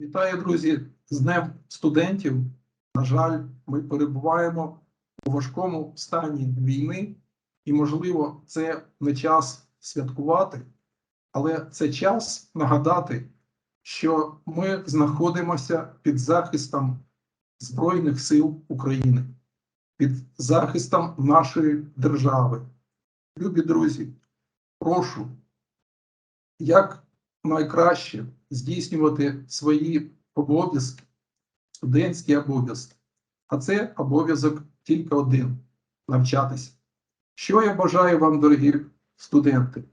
Вітаю, друзі, з Днем студентів. На жаль, ми перебуваємо у важкому стані війни, і, можливо, це не час святкувати, але це час нагадати, що ми знаходимося під захистом Збройних сил України, під захистом нашої держави. Любі друзі, прошу, як найкраще здійснювати свої обов'язки, студентські обов'язки. А це обов'язок тільки один навчатися. Що я бажаю вам, дорогі студенти?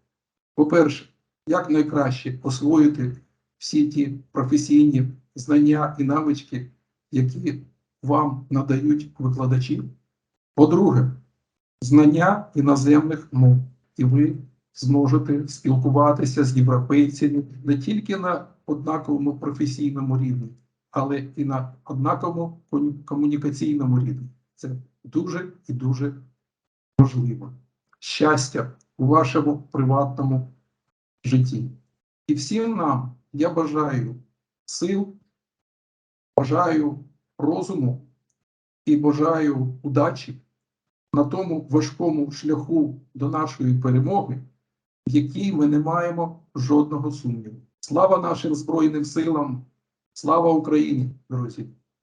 По-перше, як найкраще освоїти всі ті професійні знання і навички, які вам надають викладачі. По-друге, знання іноземних мов, і ви зможете спілкуватися з європейцями не тільки на однаковому професійному рівні, але і на однаковому комунікаційному рівні. Це дуже і дуже важливо. Щастя у вашому приватному житті. І всім нам я бажаю сил, бажаю розуму і бажаю удачі на тому важкому шляху до нашої перемоги, в якій ми не маємо жодного сумніву. Слава нашим Збройним силам! Слава Україні, друзі!